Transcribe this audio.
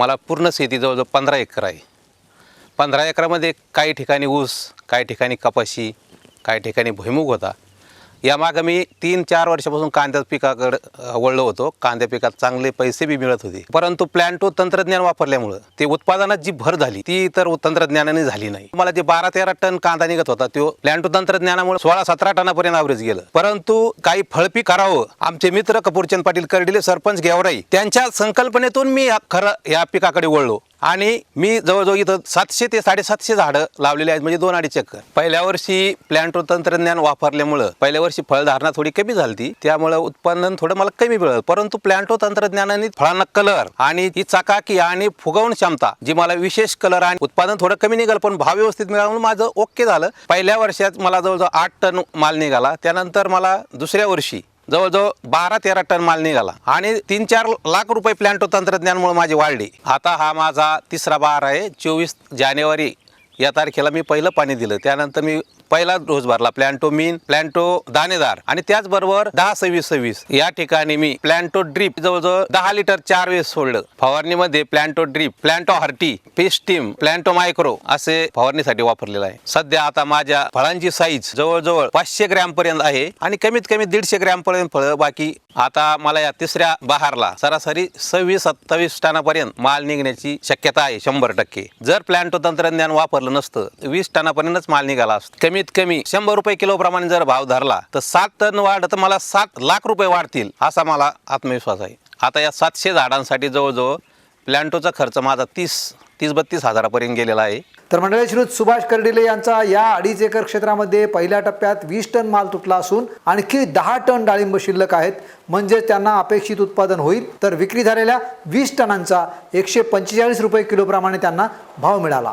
मला पूर्ण शेती जवळजवळ पंधरा एकर आहे. पंधरा एकरामध्ये काही ठिकाणी ऊस काही ठिकाणी कपाशी काही ठिकाणी भुईमुग होता. यामागं मी तीन चार वर्षापासून कांद्या पिकाकडे वळलो होतो. कांद्या पिकात चांगले पैसे बी मिळत होते. परंतु प्लॅन्टो तंत्रज्ञान वापरल्यामुळं ते उत्पादनात जी भर झाली ती तर तंत्रज्ञानाने झाली नाही. मला जे बारा तेरा टन कांदा निघत होता तो प्लॅन्टो तंत्रज्ञानामुळे सोळा सतरा टनापर्यंत आवरेज गेलं. परंतु काही फळपी करावं आमचे मित्र कपूरचंद पाटील कर्डिले सरपंच गेवराई त्यांच्या संकल्पनेतून मी खरं या पिकाकडे वळलो. आणि मी जवळजवळ इथं सातशे ते साडेसातशे झाडं लावलेली आहेत म्हणजे दोन अडीच एकर. पहिल्या वर्षी प्लॅन्टो तंत्रज्ञान वापरल्यामुळं पहिल्या वर्षी फळधारणा थोडी कमी झाली त्यामुळं उत्पादन थोडं मला कमी मिळत परंतु प्लॅन्टो तंत्रज्ञानाने फळांना कलर आणि ही चकाकी आणि फुगवण क्षमता जी मला विशेष कलर आणि उत्पादन थोडं कमी निघालं पण भाव व्यवस्थित मिळाला माझं ओके झालं. पहिल्या वर्षात मला जवळजवळ आठ टन माल निघाला. त्यानंतर मला दुसऱ्या वर्षी जवळजवळ बारा तेरा टन माल निघाला. आणि तीन चार लाख रुपये प्लॅन्टो तंत्रज्ञानमुळे माझी वाढली. आता हा माझा तिसरा बार आहे. चोवीस जानेवारी या तारखेला मी पहिलं पाणी दिलं. त्यानंतर मी पहिला डोस भरला प्लॅन्टो मीन प्लॅन्टो दाणेदार. आणि त्याचबरोबर दहा सव्वीस सव्वीस. या ठिकाणी मी प्लॅन्टो ड्रीप जवळजवळ दहा लिटर चार वेळेस सोडलं. फवारणीमध्ये प्लॅन्टो ड्रीप प्लॅन्टो हर्टी पेस्टीम प्लॅन्टो मायक्रो असे फवारणीसाठी वापरलेलं आहे. सध्या आता माझ्या फळांची साईज जवळजवळ पाचशे ग्रॅम पर्यंत आहे आणि कमीत कमी दीडशे ग्रॅम पर्यंत फळं बाकी. आता मला या तिसऱ्या बहारला सरासरी सव्वीस सत्तावीस टनापर्यंत माल निघण्याची शक्यता आहे शंभर टक्के. जर प्लॅन्टो तंत्रज्ञान वापरलं नसतं वीस टनापर्यंतच माल निघाला असतो. कमीत कमी शंभर रुपये किलो प्रमाणे जर भाव धरला तर सात टन वाढ तर मला सात लाख रुपये वाढतील असा मला आत्मविश्वास आहे. आता या सातशे झाडांसाठी जवळजवळ प्लॅन्टोचा खर्च माझा तीस तीस बत्तीस हजारापर्यंत गेलेला आहे. तर मंडळी श्री सुभाष कर्डिले यांचा या अडीच एकर क्षेत्रामध्ये पहिल्या टप्प्यात वीस टन माल तुटला असून आणखी दहा टन डाळिंब शिल्लक आहेत. म्हणजे त्यांना अपेक्षित उत्पादन होईल. तर विक्री झालेल्या वीस टनांचा एकशे पंचेचाळीस रुपये किलोप्रमाणे त्यांना भाव मिळाला.